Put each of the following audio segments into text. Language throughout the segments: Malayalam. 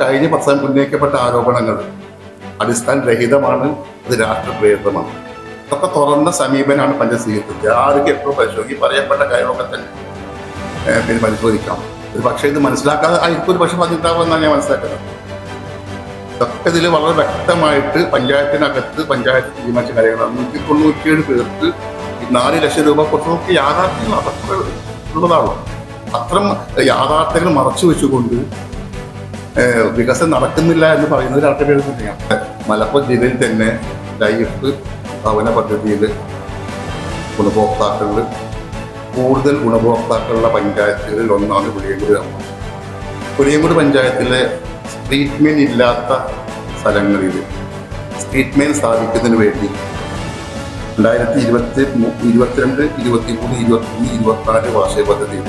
കഴിഞ്ഞ പ്രസംഗം ഉന്നയിക്കപ്പെട്ട ആരോപണങ്ങൾ അടിസ്ഥാനരഹിതമാണ് അത് രാഷ്ട്രപ്രേരിതമാണ് ഇതൊക്കെ തുറന്ന സമീപനമാണ് പഞ്ചസീകരിച്ചത് ആർക്ക് എപ്പോഴും പരിശോധിക്കും പറയപ്പെട്ട കാര്യങ്ങളൊക്കെ തന്നെ പിന്നെ പരിശോധിക്കാം. ഒരു പക്ഷേ ഇത് മനസ്സിലാക്കാതെ ആയിരിക്കും ഒരു പക്ഷെ പറഞ്ഞിട്ടാവുമെന്നാണ് ഞാൻ മനസ്സിലാക്കുന്നത്. ഇതൊക്കെ ഇതിൽ വളരെ വ്യക്തമായിട്ട് പഞ്ചായത്തിനകത്ത് പഞ്ചായത്ത് തീരുമാനിച്ച കാര്യങ്ങളാണ് നൂറ്റി തൊണ്ണൂറ്റിയേഴ് പേർക്ക് നാല് ലക്ഷം രൂപ കൊടുത്തതൊക്കെ യാഥാർത്ഥ്യങ്ങൾ അതൊക്കെ ഉള്ളതാണ് അത്തരം യാഥാർത്ഥ്യങ്ങൾ മറച്ചു വെച്ചുകൊണ്ട് വികസനം നടക്കുന്നില്ല എന്ന് പറയുന്നത് രാഷ്ട്രീയ തന്നെയാണ്. മലപ്പുറം ജില്ലയിൽ തന്നെ ലൈഫ് ഭവന പദ്ധതിയിൽ ഗുണഭോക്താക്കളിൽ കൂടുതൽ ഗുണഭോക്താക്കളുള്ള പഞ്ചായത്തുകളിൽ ഒന്നാണ് പുളിയങ്കുടി ഗ്രാമം. പുളിയങ്കുടി പഞ്ചായത്തിലെ സ്ട്രീറ്റ് മെയിൻ ഇല്ലാത്ത സ്ഥലങ്ങളിൽ സ്ട്രീറ്റ് മെയിൻ സ്ഥാപിക്കുന്നതിന് വേണ്ടി രണ്ടായിരത്തി ഇരുപത്തി ഇരുപത്തിരണ്ട് ഇരുപത്തി മൂന്ന് ഇരുപത്തി ഇരുപത്തിനാല് വാർഷിക പദ്ധതിയിൽ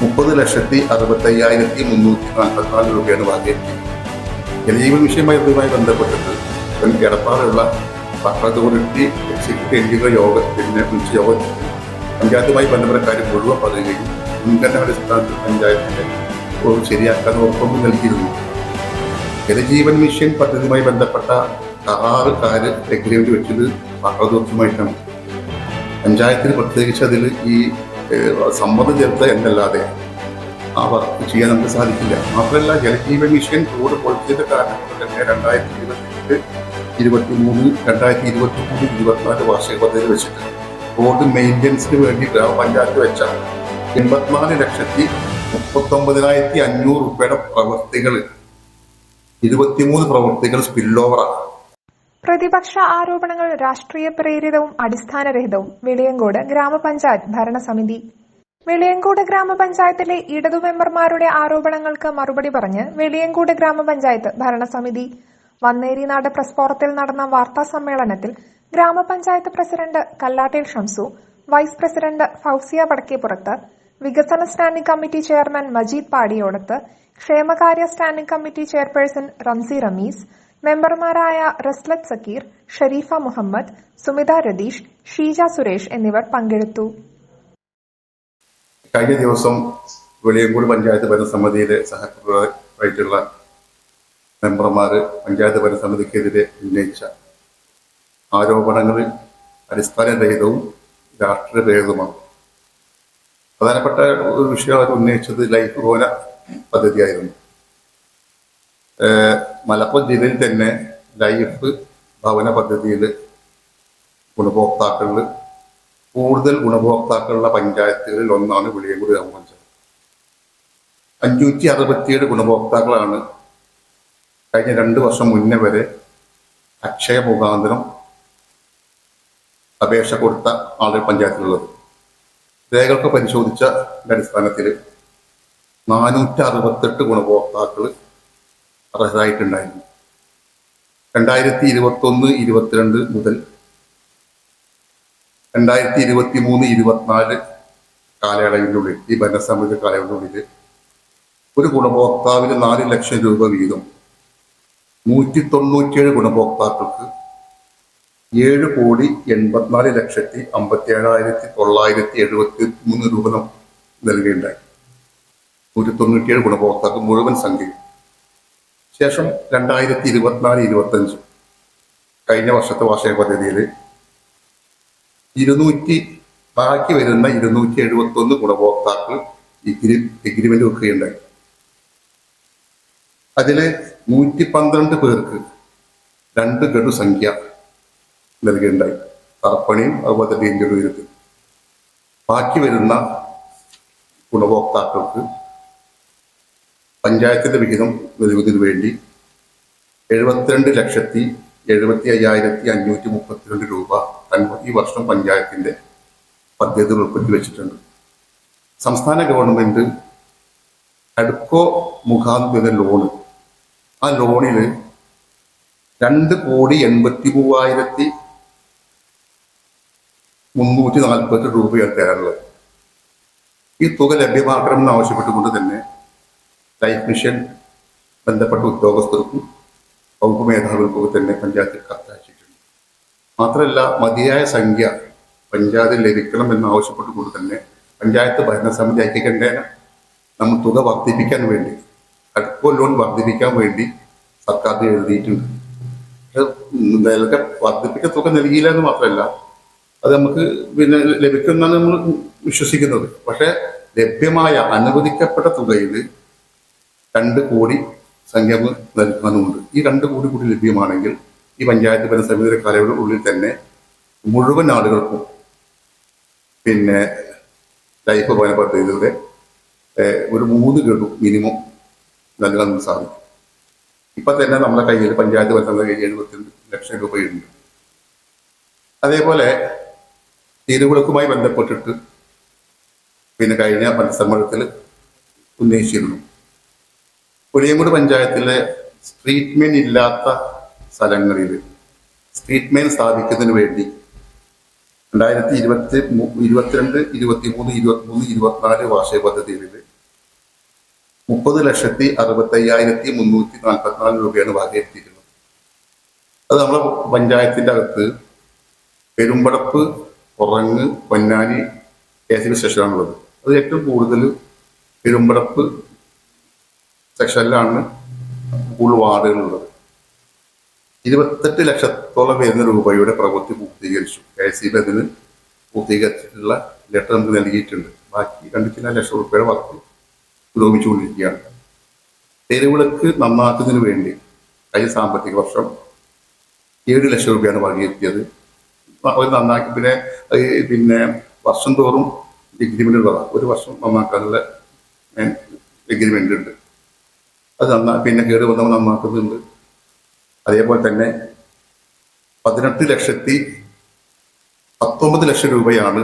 മുപ്പത് ലക്ഷത്തി അറുപത്തയ്യായിരത്തി മുന്നൂറ്റി നാൽപ്പത്തിനാല് രൂപയാണ് വാങ്ങിയത്. ജലജീവൻ വിഷയമായി ഇതുമായി ബന്ധപ്പെട്ടിട്ട് ഒരു എടപ്പാടുള്ള പത്രത്തോറിറ്റി എക്സിക്യൂട്ടീവ് എൻജിനിയർ യോഗത്തിന്റെ വിളിച്ച യോഗത്തിൽ പഞ്ചായത്തുമായി ബന്ധപ്പെട്ട കാര്യം മുഴുവൻ പറയുകയും മുൻഗണന അടിസ്ഥാനത്തിൽ പഞ്ചായത്തിന്റെ ശരിയാക്കാൻ ഉറപ്പും നൽകിയിരുന്നു. ജലജീവൻ മിഷൻ പദ്ധതിയുമായി ബന്ധപ്പെട്ട ആറ് കാര് എഗ്രിമെന്റ് വെച്ചത് പത്രദോഷമായിട്ടാണ് പഞ്ചായത്തിന് പ്രത്യേകിച്ച് അതിൽ ഈ ഏഹ്, സമ്മതം ചേർത്ത എന്നല്ലാതെ അവർ ചെയ്യാൻ നമുക്ക് സാധിക്കില്ല. മാത്രമല്ല ജലജീവ മിഷൻ റോഡ് പൊളിച്ചതിന്റെ കാരണം തന്നെ രണ്ടായിരത്തി ഇരുപത്തിയെട്ട് ഇരുപത്തി മൂന്ന് രണ്ടായിരത്തി ഇരുപത്തി മൂന്ന് ഇരുപത്തിനാല് വാർഷിക പദ്ധതി വെച്ചിട്ട് റോഡ് മെയിന്റനൻസിന് വേണ്ടി ഗ്രാമപഞ്ചായത്ത് വെച്ച എൺപത്തിനാല് ലക്ഷത്തി മുപ്പത്തൊമ്പതിനായിരത്തി അഞ്ഞൂറ് രൂപയുടെ പ്രവൃത്തികൾ ഇരുപത്തിമൂന്ന് പ്രവൃത്തികൾ സ്പില്ലോവറാണ് പ്രതിപക്ഷ ആരോപണങ്ങൾ രാഷ്ട്രീയ പ്രേരിതവും അടിസ്ഥാനരഹിതവും. വെളിയങ്കോട് ഗ്രാമപഞ്ചായത്ത് ഭരണസമിതി. വെളിയങ്കോട് ഗ്രാമപഞ്ചായത്തിലെ ഇടതു മെമ്പർമാരുടെ ആരോപണങ്ങൾക്ക് മറുപടി പറഞ്ഞ് വെളിയങ്കോട് ഗ്രാമപഞ്ചായത്ത് ഭരണസമിതി. വന്നേരിനാട് പ്രസ് ഫോറത്തിൽ നടന്ന വാർത്താ സമ്മേളനത്തിൽ ഗ്രാമപഞ്ചായത്ത് president Kallattil Shamsu vice president Fousiya Vadakkepurath വികസന standing committee chairman Majeed Padiyodath ക്ഷേമകാര്യ standing committee chairperson Ramsi Rameez മെമ്പർമാരായ റസ്ലത്ത് സക്കീർ ഷരീഫ മുഹമ്മദ് സുമിത രതീഷ് ഷീജ സുരേഷ് എന്നിവർ പങ്കെടുത്തു. കഴിഞ്ഞ ദിവസം വെളിയങ്കോട് പഞ്ചായത്ത് ഭരണസമിതിയിലെ സഹപ്രവർത്തകരായിട്ടുള്ള മെമ്പർമാര് പഞ്ചായത്ത് ഭരണസമിതിക്കെതിരെ ഉന്നയിച്ച ആരോപണങ്ങൾ അടിസ്ഥാനരഹിതവും രാഷ്ട്രീയരഹിതവുമാണ്. പ്രധാനപ്പെട്ട ഒരു വിഷയം അവർ ഉന്നയിച്ചത് ലൈഫ് ഗോല പദ്ധതിയായിരുന്നു. മലപ്പുറം ജില്ലയിൽ തന്നെ ലൈഫ് ഭവന പദ്ധതിയിൽ ഗുണഭോക്താക്കളിൽ കൂടുതൽ ഗുണഭോക്താക്കളുള്ള പഞ്ചായത്തുകളിൽ ഒന്നാണ് വിളിയങ്കുടി ഗ്രാമപഞ്ചായത്ത്. അഞ്ഞൂറ്റി അറുപത്തിയേഴ് ഗുണഭോക്താക്കളാണ് കഴിഞ്ഞ രണ്ട് വർഷം മുന്നേ വരെ അക്ഷയ മുഖാന്തരം അപേക്ഷ കൊടുത്ത ആളുകൾ പഞ്ചായത്തിലുള്ളത്. രേഖകൾക്ക് പരിശോധിച്ച അടിസ്ഥാനത്തിൽ നാനൂറ്റി അറുപത്തെട്ട് ഗുണഭോക്താക്കൾ അർഹരായിട്ടുണ്ടായിരുന്നു രണ്ടായിരത്തി ഇരുപത്തൊന്ന് ഇരുപത്തിരണ്ട് മുതൽ രണ്ടായിരത്തി ഇരുപത്തി മൂന്ന് ഇരുപത്തിനാല് കാലയളവിനുള്ളിൽ ഈ ഭരണസമിതി കാലയളവിനുള്ളിൽ ഒരു ഗുണഭോക്താവിന് നാല് ലക്ഷം രൂപ വീതം നൂറ്റി തൊണ്ണൂറ്റിയേഴ് ഗുണഭോക്താക്കൾക്ക് ഏഴ് കോടി എൺപത്തിനാല് ലക്ഷത്തി അമ്പത്തി ഏഴായിരത്തി തൊള്ളായിരത്തി എഴുപത്തി മൂന്ന് രൂപ നൽകുകയുണ്ടായി നൂറ്റി തൊണ്ണൂറ്റിയേഴ് ഗുണഭോക്താക്കൾ മുഴുവൻ സംഖ്യയും ശേഷം രണ്ടായിരത്തി ഇരുപത്തിനാല് ഇരുപത്തഞ്ച് കഴിഞ്ഞ വർഷത്തെ വാർഷിക പദ്ധതിയിൽ ഇരുന്നൂറ്റി ബാക്കി വരുന്ന ഇരുന്നൂറ്റി എഴുപത്തി ഒന്ന് ഗുണഭോക്താക്കൾ എഗ്രി എഗ്രിമെന്റ് വെക്കുകയുണ്ടായി. അതിലെ നൂറ്റി പന്ത്രണ്ട് പേർക്ക് രണ്ട് ഗഡു സംഖ്യ നൽകുകയുണ്ടായി തറപ്പണിയും അതുപോലെ തന്നെ ഇന്ത്യയുടെ ബാക്കി വരുന്ന ഗുണഭോക്താക്കൾക്ക് പഞ്ചായത്തിന്റെ വിഹിതം നൽകുന്നതിന് വേണ്ടി എഴുപത്തിരണ്ട് ലക്ഷത്തി എഴുപത്തി അയ്യായിരത്തി അഞ്ഞൂറ്റി മുപ്പത്തിരണ്ട് രൂപ ഈ വർഷം പഞ്ചായത്തിന്റെ പദ്ധതിയിൽ ഉൾപ്പെടുത്തി വെച്ചിട്ടുണ്ട്. സംസ്ഥാന ഗവൺമെന്റ് അടുക്കോ മുഖാന്തര ലോണ് ആ ലോണിൽ രണ്ട് കോടി എൺപത്തി മൂവായിരത്തി മുന്നൂറ്റി നാൽപ്പത്തി രൂപയാണ് തരാനുള്ളത്. ഈ തുക ലഭ്യമാക്കണമെന്ന് ആവശ്യപ്പെട്ടുകൊണ്ട് തന്നെ ലൈഫ് മിഷൻ ബന്ധപ്പെട്ട ഉദ്യോഗസ്ഥർക്കും വകുപ്പ് മേധാവികൾക്കും തന്നെ പഞ്ചായത്തിൽ കത്തയച്ചിട്ടുണ്ട്. മാത്രമല്ല മതിയായ സംഖ്യ പഞ്ചായത്തിൽ ലഭിക്കണം എന്ന് ആവശ്യപ്പെട്ടുകൊണ്ട് തന്നെ പഞ്ചായത്ത് ഭരണസമിതി ഐക്യകണ്ഠേന നമ്മൾ തുക വർദ്ധിപ്പിക്കാൻ വേണ്ടി റെപ്പോ ലോൺ വർദ്ധിപ്പിക്കാൻ വേണ്ടി സർക്കാർ എഴുതിയിട്ടുണ്ട്. വർദ്ധിപ്പിച്ച തുക നൽകിയില്ല എന്ന് മാത്രമല്ല അത് നമുക്ക് പിന്നെ ലഭിക്കുമെന്നാണ് നമ്മൾ വിശ്വസിക്കുന്നത്. പക്ഷേ ലഭ്യമായ അനുവദിക്കപ്പെട്ട തുകയിൽ രണ്ട് കോടി സംഖ്യം നൽകാനുമുണ്ട് ഈ രണ്ട് കോടി കൂടി ലഭ്യമാണെങ്കിൽ ഈ പഞ്ചായത്ത് ഭരണസമിതിയുടെ കാലയളവിന് ഉള്ളിൽ തന്നെ മുഴുവൻ ആളുകൾക്കും പിന്നെ ലൈഫ് ഭവന പദ്ധതിയുടെ ഏഹ്, ഒരു മൂന്ന് ഗഡു മിനിമം നൽകാൻ സാധിക്കും. ഇപ്പൊ തന്നെ നമ്മുടെ കയ്യിൽ പഞ്ചായത്ത് ഭരണസമിതി കയ്യിൽ എഴുപത്തിരണ്ട് ലക്ഷം രൂപയുണ്ട്. അതേപോലെ തിരുവിളക്കുമായി ബന്ധപ്പെട്ടിട്ട് പിന്നെ കഴിഞ്ഞ പഞ്ചസമ്മേളനത്തിൽ ഉന്നയിച്ചിരുന്നു. പുലിയങ്കോട് പഞ്ചായത്തിലെ സ്ട്രീറ്റ് മെയിൻ ഇല്ലാത്ത സ്ഥലങ്ങളിൽ സ്ട്രീറ്റ് മെയിൻ സ്ഥാപിക്കുന്നതിന് വേണ്ടി രണ്ടായിരത്തി ഇരുപത്തി ഇരുപത്തിരണ്ട് ഇരുപത്തി മൂന്ന് ഇരുപത്തി മൂന്ന് ഇരുപത്തിനാല് വാർഷിക പദ്ധതിയിൽ മുപ്പത് ലക്ഷത്തി അറുപത്തയ്യായിരത്തി മുന്നൂറ്റി നാൽപ്പത്തിനാല് രൂപയാണ് വകയെത്തിയിരുന്നത് അത് നമ്മുടെ പഞ്ചായത്തിന്റെ അകത്ത് പെരുമ്പടപ്പ് ഉറങ്ങ് പൊന്നാനി കെ സി ബി സ്റ്റേഷനാണുള്ളത്. അത് ഏറ്റവും കൂടുതൽ പെരുമ്പടപ്പ് സെക്ഷനിലാണ് കൂടുതൽ വാർഡുകളുള്ളത് ഇരുപത്തെട്ട് ലക്ഷത്തോളം വരുന്ന രൂപയുടെ പ്രവൃത്തി പൂർത്തീകരിച്ചു. കെ സി ബി അതിന് പൂർത്തീകരിച്ചിട്ടുള്ള ലെറ്റർ നമുക്ക് നൽകിയിട്ടുണ്ട്? ബാക്കി രണ്ട് ചില ലക്ഷം രൂപയുടെ വർക്ക് പുരോഗമിച്ചുകൊണ്ടിരിക്കുകയാണ്. തെരുവിളക്ക് നന്നാക്കുന്നതിന് വേണ്ടി കഴിഞ്ഞ സാമ്പത്തിക വർഷം ഏഴ് ലക്ഷം രൂപയാണ് വകയെത്തിയത് അവർ നന്നാക്കി. പിന്നെ പിന്നെ വർഷം തോറും എഗ്രിമെന്റ് ഉള്ളതാണ്. ഒരു വർഷം നന്നാക്കാനുള്ള എഗ്രിമെന്റ് ഉണ്ട്. അത് നന്നാ പിന്നെ കേട് വന്നവർ നന്നാക്കുന്നുണ്ട് അതേപോലെ തന്നെ പതിനെട്ട് ലക്ഷത്തി പത്തൊമ്പത് ലക്ഷം രൂപയാണ്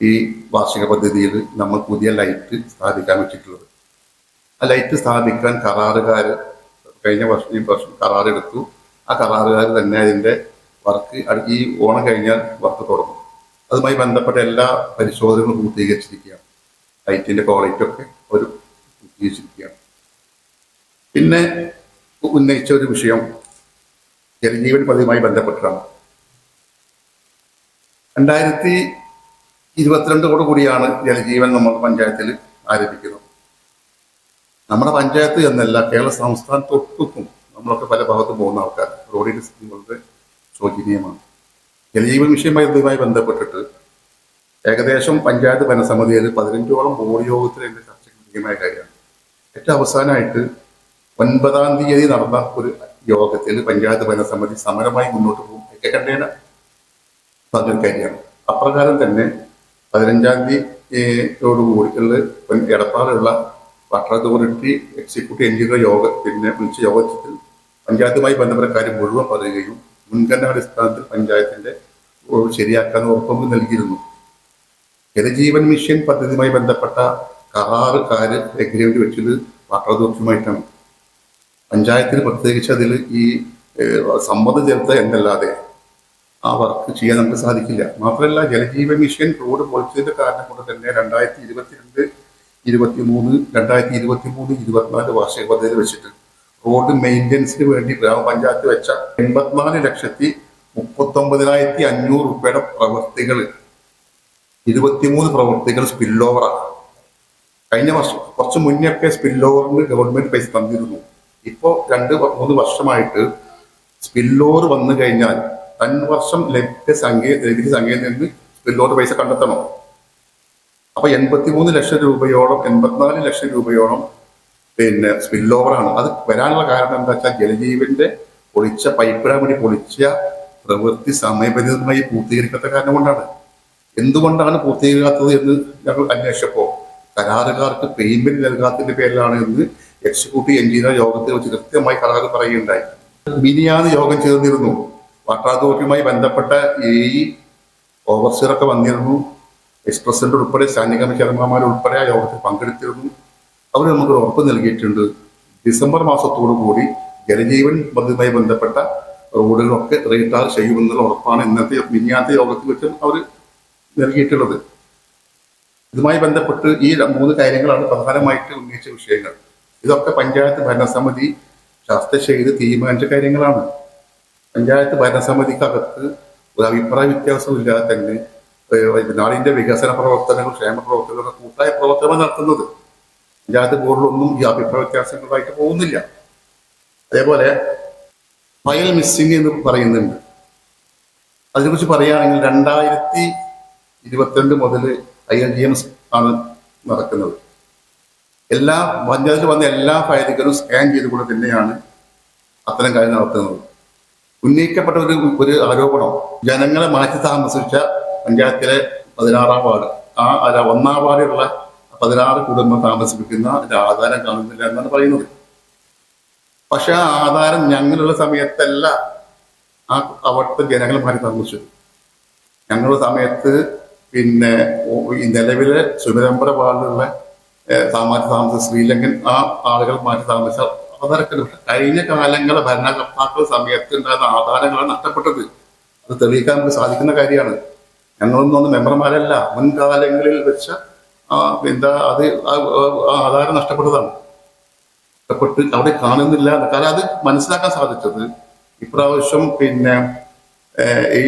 ഈ വാർഷിക പദ്ധതിയിൽ നമ്മൾ പുതിയ ലൈറ്റ് സ്ഥാപിക്കാൻ വെച്ചിട്ടുള്ളത്. ആ ലൈറ്റ് സ്ഥാപിക്കാൻ കരാറുകാർ കഴിഞ്ഞ വർഷം ഈ വർഷം കരാറെടുത്തു ആ കരാറുകാർ തന്നെ അതിന്റെ വർക്ക് ഈ ഓണം കഴിഞ്ഞാൽ വർക്ക് തുടങ്ങും. അതുമായി ബന്ധപ്പെട്ട എല്ലാ പരിശോധനകളും പൂർത്തീകരിച്ചിരിക്കുകയാണ്. ലൈറ്റിന്റെ ക്വാളിറ്റി ഒക്കെ ഒരു പൂർത്തീകരിച്ചിരിക്കുകയാണ്. പിന്നെ ഉന്നയിച്ച ഒരു വിഷയം ജലജീവൻ പദ്ധതിയുമായി ബന്ധപ്പെട്ടാണ്. രണ്ടായിരത്തി ഇരുപത്തിരണ്ടോടു കൂടിയാണ് ജലജീവൻ നമ്മുടെ പഞ്ചായത്തിൽ ആരംഭിക്കുന്നത്. നമ്മുടെ പഞ്ചായത്ത് എന്നല്ല കേരള സംസ്ഥാനത്തൊട്ടുക്കും നമ്മളൊക്കെ പല ഭാഗത്തും പോകുന്ന ആൾക്കാർ. റോഡിന്റെ സ്ഥിതി വളരെ ശോചനീയമാണ്. ജലജീവൻ വിഷയമായി ബന്ധപ്പെട്ടിട്ട് ഏകദേശം പഞ്ചായത്ത് ഭരണസമിതിയിൽ പതിനഞ്ചോളം ബോർഡ് യോഗത്തിൽ എന്റെ ചർച്ചയ്ക്ക് വിധേയമായ കാര്യമാണ്. ഏറ്റവും അവസാനമായിട്ട് ഒൻപതാം തീയതി നടന്ന ഒരു യോഗത്തിൽ പഞ്ചായത്ത് ഭരണസമിതി സമരമായി മുന്നോട്ട് പോകും. ഒക്കെ കണ്ടേന കാര്യമാണ്. അപ്രകാരം തന്നെ പതിനഞ്ചാം തീയതിയോടുകൂടിയുള്ള എടപ്പാടുള്ള വാട്ടർ അതോറിറ്റി എക്സിക്യൂട്ടീവ് എഞ്ചിനീയർ യോഗ പിന്നെ വിളിച്ച യോഗത്തിൽ പഞ്ചായത്തുമായി ബന്ധപ്പെട്ട കാര്യം മുഴുവൻ പറയുകയും മുൻഗണന അടിസ്ഥാനത്തിൽ പഞ്ചായത്തിന്റെ ശരിയാക്കാൻ ഉറപ്പും നൽകിയിരുന്നു. ജലജീവൻ മിഷൻ പദ്ധതിയുമായി ബന്ധപ്പെട്ട കരാറ് കാര്യം എഗ്രിമെന്റ് വെച്ചത് വാട്ടർ അതോറിറ്റിയുമായിട്ടാണ് പഞ്ചായത്തിന് പ്രത്യേകിച്ച് അതിൽ ഈ സമ്മതം ചെലുത്തുക എന്നല്ലാതെ ആ വർക്ക് ചെയ്യാൻ നമുക്ക് സാധിക്കില്ല. മാത്രമല്ല ജലജീവൻ മിഷൻ റോഡ് പൊളിച്ചതിന്റെ കാരണം കൊണ്ട് തന്നെ രണ്ടായിരത്തി ഇരുപത്തിരണ്ട് ഇരുപത്തി മൂന്ന് രണ്ടായിരത്തി ഇരുപത്തി മൂന്ന് ഇരുപത്തിനാല് വാർഷിക പദ്ധതിയിൽ വെച്ചിട്ട് റോഡ് മെയിന്റനൻസിന് വേണ്ടി ഗ്രാമപഞ്ചായത്ത് വെച്ച എൺപത്തിനാല് ലക്ഷത്തി മുപ്പത്തൊമ്പതിനായിരത്തി അഞ്ഞൂറ് രൂപയുടെ പ്രവൃത്തികൾ ഇരുപത്തിമൂന്ന് പ്രവൃത്തികൾ സ്പിൽ ഓവറാണ് കഴിഞ്ഞ വർഷം കുറച്ച് മുന്നേ ഒക്കെ സ്പിൽ ഓവറിന് ഗവൺമെന്റ് പൈസ തന്നിരുന്നു. ഇപ്പോൾ രണ്ട് മൂന്ന് വർഷമായിട്ട് സ്പില്ലോർ വന്നു കഴിഞ്ഞാൽ തൻ വർഷം ലഭ്യ സംഖ്യ ലഭിച്ച സംഖ്യയിൽ നിന്ന് സ്പില്ലോർ പൈസ കണ്ടെത്തണം? അപ്പൊ എൺപത്തിമൂന്ന് ലക്ഷം രൂപയോളം എൺപത്തിനാല് ലക്ഷം രൂപയോളം പിന്നെ സ്പിൽ ഓവറാണ് അത് വരാനുള്ള കാരണം എന്താ വെച്ചാൽ ജലജീവന്റെ പൊളിച്ച പൈപ്പിടാൻ വേണ്ടി പൊളിച്ച പ്രവൃത്തി സമയബന്ധിതമായി പൂർത്തീകരിക്കാത്ത കാരണം കൊണ്ടാണ്. എന്തുകൊണ്ടാണ് പൂർത്തീകരിക്കാത്തത് എന്ന് ഞങ്ങൾ അന്വേഷിച്ചപ്പോ കരാറുകാർക്ക് പേയ്മെന്റ് നൽകാത്തതിന്റെ പേരിലാണ് എന്ന് എക്സിക്യൂട്ടീവ് എഞ്ചിനീയർ യോഗത്തിൽ വെച്ച് കൃത്യമായി കരാർ പറയുകയുണ്ടായി. മിനിയാന്ന് യോഗം ചേർന്നിരുന്നു. വാട്ടർ അതോറിറ്റിയുമായി ബന്ധപ്പെട്ട ഈ ഓവർസിയറൊക്കെ വന്നിരുന്നു. എക്സ് പ്രസിഡന്റ് ഉൾപ്പെടെ സ്റ്റാൻഡിംഗ് കമ്മിറ്റി ചെയർമാൻമാർ ഉൾപ്പെടെ ആ യോഗത്തിൽ പങ്കെടുത്തിരുന്നു. അവർ നമുക്ക് ഉറപ്പ് നൽകിയിട്ടുണ്ട്. ഡിസംബർ മാസത്തോടു കൂടി ജലജീവൻ പദ്ധതിയുമായി ബന്ധപ്പെട്ട റോഡുകളൊക്കെ റീടാർ ചെയ്യുമെന്നുള്ള ഉറപ്പാണ് ഇന്നത്തെ മിനിയാത്ത യോഗത്തിൽ വെച്ച് അവർ നൽകിയിട്ടുള്ളത്. ഇതുമായി ബന്ധപ്പെട്ട് ഈ മൂന്ന് കാര്യങ്ങളാണ് പ്രധാനമായിട്ട് ഉന്നയിച്ച വിഷയങ്ങൾ. ഇതൊക്കെ പഞ്ചായത്ത് ഭരണസമിതി ചർച്ച ചെയ്ത് തീരുമാനിച്ച കാര്യങ്ങളാണ്. പഞ്ചായത്ത് ഭരണസമിതിക്കകത്ത് ഒരു അഭിപ്രായ വ്യത്യാസമില്ലാതെ തന്നെ നാടിന്റെ വികസന പ്രവർത്തനങ്ങൾ ക്ഷേമ പ്രവർത്തനങ്ങൾ കൂട്ടായ പ്രവർത്തനം നടത്തുന്നത്. പഞ്ചായത്ത് ബോർഡിലൊന്നും ഈ അഭിപ്രായ വ്യത്യാസങ്ങളായിട്ട് പോകുന്നില്ല. അതേപോലെ ഫയൽ മിസ്സിംഗ് എന്ന് പറയുന്നുണ്ട്. അതിനെക്കുറിച്ച് പറയുകയാണെങ്കിൽ രണ്ടായിരത്തി ഇരുപത്തിരണ്ട് മുതൽ ഐ എൽ ജി എം ആണ് നടക്കുന്നത്. എല്ലാ പഞ്ചായത്തിൽ വന്ന എല്ലാ ഫയലുകളും സ്കാൻ ചെയ്തുകൊണ്ട് തന്നെയാണ് അത്തരം കാര്യം നടത്തുന്നത്. ഉന്നയിക്കപ്പെട്ട ഒരു ഒരു ആരോപണം ജനങ്ങളെ മാറ്റി താമസിച്ച പഞ്ചായത്തിലെ പതിനാറാം വാർഡ് ആ അല്ല ഒന്നാം വാർഡിലുള്ള പതിനാറ് കുടുംബം താമസിപ്പിക്കുന്ന ആധാരം കാണുന്നില്ല എന്നാണ് പറയുന്നത്. പക്ഷെ ആ ആധാരം ഞങ്ങളുള്ള സമയത്തല്ല ആ അവിടുത്തെ ജനങ്ങൾ മാറ്റി താമസിച്ചത്. ഞങ്ങളുടെ സമയത്ത് പിന്നെ നിലവിലെ സുരരമ്പര വാർഡിലുള്ള മാറ്റി താമസിച്ച ശ്രീലങ്കൻ ആ ആളുകൾ മാറ്റി താമസിച്ച ആധാരമൊക്കെ കഴിഞ്ഞ കാലങ്ങളെ ഭരണകർത്താക്കൾ സമയത്ത് ഉണ്ടായിരുന്ന ആധാരങ്ങളാണ് നഷ്ടപ്പെട്ടത്. അത് തെളിയിക്കാൻ നമുക്ക് സാധിക്കുന്ന കാര്യമാണ്. ഞങ്ങളൊന്നും മെമ്പർമാരല്ല. മുൻകാലങ്ങളിൽ വെച്ച ആ, എന്താ അത് ആധാരം നഷ്ടപ്പെട്ടതാണ്. നഷ്ടപ്പെട്ട് അവിടെ കാണുന്നില്ല. കാരണം അത് മനസ്സിലാക്കാൻ സാധിച്ചത് ഇപ്രാവശ്യം പിന്നെ ഈ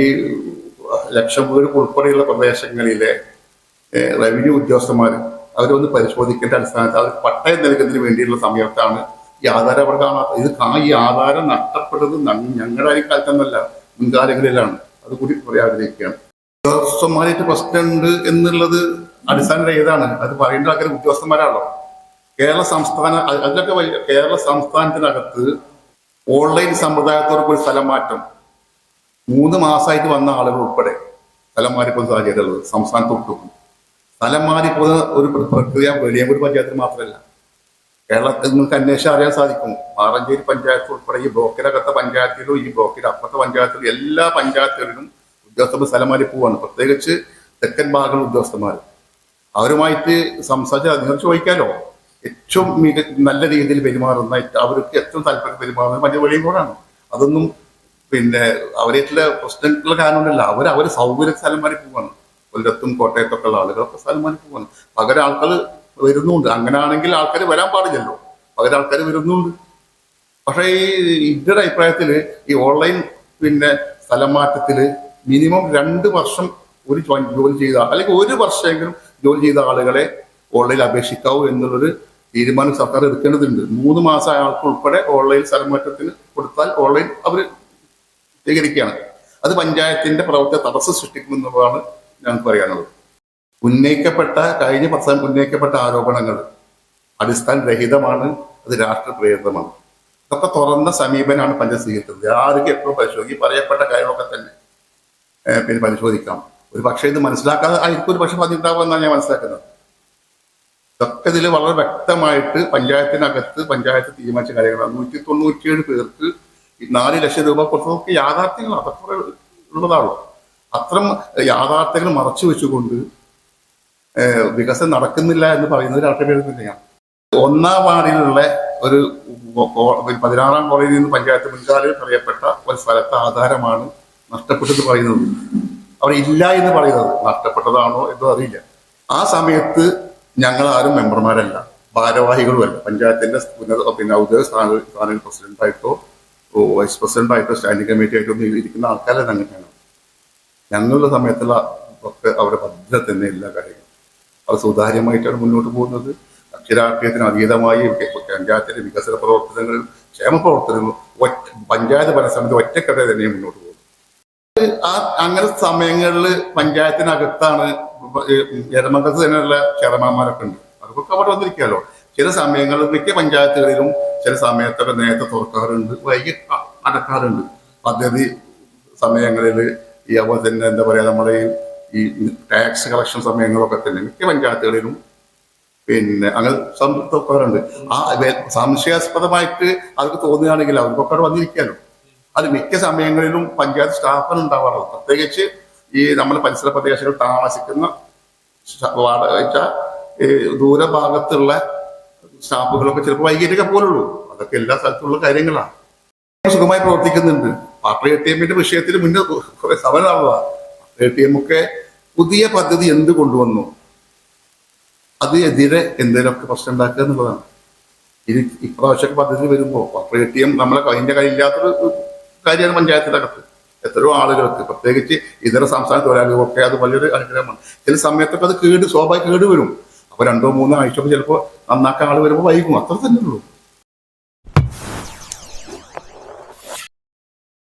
ലക്ഷംവീട് ഉൾപ്പെടെയുള്ള പ്രദേശങ്ങളിലെ റവന്യൂ ഉദ്യോഗസ്ഥന്മാർ അവരൊന്ന് പരിശോധിക്കേണ്ട അടിസ്ഥാനത്തിൽ അവർ പട്ടയം നൽകുന്നതിന് വേണ്ടിയുള്ള സമയത്താണ് ഈ ആധാരം അവർ കാണാത്ത ഇത് ഈ ആധാരം നഷ്ടപ്പെടുന്നത് ഞങ്ങളുടെ ഈ കാലത്തൊന്നല്ല മുൻകാലങ്ങളിലാണ്. അതുകൂടി പറയാൻ ആഗ്രഹിക്കുകയാണ്. ഉദ്യോഗസ്ഥന്മാരായിട്ട് പ്രശ്നമുണ്ട് എന്നുള്ളത് അടിസ്ഥാനം ഏതാണ്? അത് പറയേണ്ട ആൾക്കാർ ഉദ്യോഗസ്ഥന്മാരാണല്ലോ. കേരള സംസ്ഥാന അത് അതിലൊക്കെ വലിയ കേരള സംസ്ഥാനത്തിനകത്ത് ഓൺലൈൻ സമ്പ്രദായത്തോടൊപ്പം ഒരു സ്ഥലം മാറ്റം. മൂന്ന് മാസമായിട്ട് വന്ന ആളുകൾ ഉൾപ്പെടെ സ്ഥലം മാറിപ്പോകുന്ന സാഹചര്യമുള്ളത് സംസ്ഥാനത്തൊട്ടും സ്ഥലം മാറിപ്പോകുന്ന ഒരു പ്ര- പ്രക്രിയ വെളിയങ്കൂടി പഞ്ചായത്തിൽ മാത്രമല്ല. കേരളത്തിൽ നിങ്ങൾക്ക് അന്വേഷിച്ച് അറിയാൻ സാധിക്കും. മാറഞ്ചേരി പഞ്ചായത്ത് ഉൾപ്പെടെ ഈ ബ്ലോക്കിനകത്തെ പഞ്ചായത്തിലും ഈ ബ്ലോക്കിന്റെ അപ്പുറത്തെ പഞ്ചായത്തിലും എല്ലാ പഞ്ചായത്തുകളിലും ഉദ്യോഗസ്ഥർ സ്ഥലം മാറി പോവാണ്. പ്രത്യേകിച്ച് തെക്കൻ ഭാഗങ്ങൾ ഉദ്യോഗസ്ഥന്മാർ. അവരുമായിട്ട് സംസാരിച്ച് നിങ്ങൾ ചോദിക്കാലോ? ഏറ്റവും മിക നല്ല രീതിയിൽ പെരുമാറുന്ന അവർക്ക് ഏറ്റവും താല്പര്യം പെരുമാറുന്നത് മറ്റേ കൂടാണ് അതൊന്നും പിന്നെ അവരായിട്ടുള്ള പ്രശ്നങ്ങളുടെ കാരണമല്ല അവർ അവർ സൗകര്യ സ്ഥലം മാറി പോവാണ്. കൊല്ലത്തും കോട്ടയത്തൊക്കെ ഉള്ള ആളുകളൊക്കെ സ്ഥലം പോകുന്നു പകര ആൾക്കാർ വരുന്നുണ്ട്. അങ്ങനെ ആണെങ്കിൽ ആൾക്കാർ വരാൻ പാടില്ലല്ലോ. പകരം ആൾക്കാർ വരുന്നുണ്ട്. പക്ഷേ ഈ ഇന്ത്യയുടെ അഭിപ്രായത്തിൽ ഈ ഓൺലൈൻ പിന്നെ സ്ഥലം മാറ്റത്തിൽ മിനിമം രണ്ട് വർഷം ഒരു ജോലി ചെയ്ത അല്ലെങ്കിൽ ഒരു വർഷമെങ്കിലും ജോലി ചെയ്ത ആളുകളെ ഓൺലൈനിൽ അപേക്ഷിക്കാവൂ എന്നുള്ളൊരു തീരുമാനം സർക്കാർ എടുക്കേണ്ടതുണ്ട്. മൂന്ന് മാസം ആൾക്ക് ഉൾപ്പെടെ ഓൺലൈൻ സ്ഥലം മാറ്റത്തിന് കൊടുത്താൽ ഓൺലൈൻ അവർ സ്വീകരിക്കുകയാണ് അത് പഞ്ചായത്തിന്റെ പ്രവർത്തന തടസ്സം സൃഷ്ടിക്കുമെന്നുള്ളതാണ് ഞങ്ങൾക്ക് പറയാനുള്ളത്. ഉന്നയിക്കപ്പെട്ട കഴിഞ്ഞ വർഷം ഉന്നയിക്കപ്പെട്ട ആരോപണങ്ങൾ അടിസ്ഥാനരഹിതമാണ് അത് രാഷ്ട്രപ്രേരിതമാണ്. ഇതൊക്കെ തുറന്ന സമീപനമാണ് പഞ്ചായത്ത് സ്വീകരിക്കുന്നത് ആർക്കും എപ്പോഴും പരിശോധിക്കും പറയപ്പെട്ട കാര്യങ്ങളൊക്കെ തന്നെ പിന്നെ പരിശോധിക്കാം. ഒരു പക്ഷേ ഇത് മനസ്സിലാക്കാതെ ആയിരിക്കും ഒരു പക്ഷെ പറഞ്ഞിട്ടുണ്ടാവുമെന്നാണ് ഞാൻ മനസ്സിലാക്കുന്നത്. ഇതൊക്കെ ഇതിൽ വളരെ വ്യക്തമായിട്ട് പഞ്ചായത്തിനകത്ത് പഞ്ചായത്ത് തീരുമാനിച്ച കാര്യങ്ങളാണ്. നൂറ്റി തൊണ്ണൂറ്റിയേഴ് പേർക്ക് നാല് ലക്ഷം രൂപ കൊടുത്തതൊക്കെ യാഥാർത്ഥ്യങ്ങൾ അതൊക്കെ ഉള്ളതാണല്ലോ. അത്തരം യാഥാർത്ഥ്യങ്ങൾ മറച്ചു വെച്ചുകൊണ്ട് വികസനം നടക്കുന്നില്ല എന്ന് പറയുന്നത് രാഷ്ട്രീയ തന്നെയാണ് ഒന്നാം വാർഡിലുള്ള ഒരു പതിനാറാം കോളേജിൽ നിന്ന് പഞ്ചായത്ത് മുൻകാലിൽ പറയപ്പെട്ട ഒരു സ്ഥലത്തെ ആധാരമാണ് നഷ്ടപ്പെട്ടത് പറയുന്നത്. അവിടെ ഇല്ല എന്ന് പറയുന്നത് നഷ്ടപ്പെട്ടതാണോ എന്തോ അറിയില്ല. ആ സമയത്ത് ഞങ്ങൾ ആരും മെമ്പർമാരല്ല ഭാരവാഹികളുമല്ല. പഞ്ചായത്തിന്റെ ഉന്നത പിന്നെ ഔദ്യോഗിക സ്ഥാന സ്ഥാന പ്രസിഡന്റായിട്ടോ വൈസ് പ്രസിഡന്റായിട്ടോ സ്റ്റാൻഡിംഗ് കമ്മിറ്റി ആയിട്ടോ ഒന്നും ഇരിക്കുന്ന ആൾക്കാരല്ല ഞങ്ങൾക്കാണ് ഞങ്ങളുടെ സമയത്തുള്ള ഒക്കെ അവരുടെ പദ്ധതി തന്നെ എല്ലാ കാര്യങ്ങളും. അത് സുതാര്യമായിട്ടാണ് മുന്നോട്ട് പോകുന്നത്. അക്ഷരാഷ്ട്രീയത്തിന് അതീതമായി പഞ്ചായത്തിന്റെ വികസന പ്രവർത്തനങ്ങളും ക്ഷേമ പ്രവർത്തനങ്ങളും ഒറ്റ പഞ്ചായത്ത് ഭരണസമിതി ഒറ്റക്കെട്ടായി തന്നെ മുന്നോട്ട് പോകും ആ അങ്ങനെ സമയങ്ങളിൽ പഞ്ചായത്തിനകത്താണ് എരമംഗലത്ത് തന്നെയുള്ള ചെയർമാന്മാരൊക്കെ ഉണ്ട്. അവർക്കൊക്കെ അവിടെ വന്നിരിക്കാമല്ലോ ചില സമയങ്ങളിൽ മിക്ക പഞ്ചായത്തുകളിലും ചില സമയത്തൊക്കെ നേരത്തെ തുറക്കാറുണ്ട് വൈകി അടക്കാറുണ്ട്. പദ്ധതി സമയങ്ങളിൽ ഈ അതുപോലെ തന്നെ എന്താ പറയുക നമ്മുടെ ഈ ടാക്സ് കളക്ഷൻ സമയങ്ങളൊക്കെ തന്നെ മിക്ക പഞ്ചായത്തുകളിലും പിന്നെ അങ്ങനെ സംതൃപ്തക്കാരുണ്ട്. ആ സംശയാസ്പദമായിട്ട് അവർക്ക് തോന്നുകയാണെങ്കിൽ അവർക്കൊക്കെ അവിടെ വന്നിരിക്കാലോ. അത് മിക്ക സമയങ്ങളിലും പഞ്ചായത്ത് സ്റ്റാഫാണ് ഉണ്ടാവാറുള്ളത് പ്രത്യേകിച്ച് ഈ നമ്മുടെ പരിസര പ്രദേശങ്ങളിൽ താമസിക്കുന്ന ദൂരഭാഗത്തുള്ള സ്റ്റാഫുകളൊക്കെ ചിലപ്പോൾ വൈകിട്ടൊക്കെ പോലുള്ളൂ. അതൊക്കെ എല്ലാ സ്ഥലത്തുള്ള കാര്യങ്ങളാണ്. സുഖമായി പ്രവർത്തിക്കുന്നുണ്ട്. പാർട്ടി എ ടി എമ്മിന്റെ വിഷയത്തിൽ മുന്നേ സമരമാണുള്ളതാണ് എ ടി എം ഒക്കെ പുതിയ പദ്ധതി എന്ത് കൊണ്ടുവന്നു? അത് എതിരെ എന്തെങ്കിലുമൊക്കെ പ്രശ്നം ഉണ്ടാക്കുക എന്നുള്ളതാണ്. ഇനി ഇപ്രാവശ്യമൊക്കെ പദ്ധതി വരുമ്പോൾ പാർട്ടി എ ടി എം നമ്മളെ അതിന്റെ കയ്യില്ലാത്തൊരു കാര്യമാണ് പഞ്ചായത്തിനകത്ത് എത്രയോ ആളുകൾക്ക് പ്രത്യേകിച്ച് ഇതര സംസ്ഥാന തൊഴിലാളികൾക്കൊക്കെ അത് വലിയൊരു അനുഗ്രഹമാണ്. ചില സമയത്തൊക്കെ അത് കേട് സ്വാഭാവിക കേട് വരും. അപ്പൊ അപ്പോൾ രണ്ടോ മൂന്നോ ആഴ്ച ചിലപ്പോൾ നന്നാക്കാൻ ആൾ വരുമ്പോൾ വൈകും. അത്ര തന്നെ ഉള്ളൂ.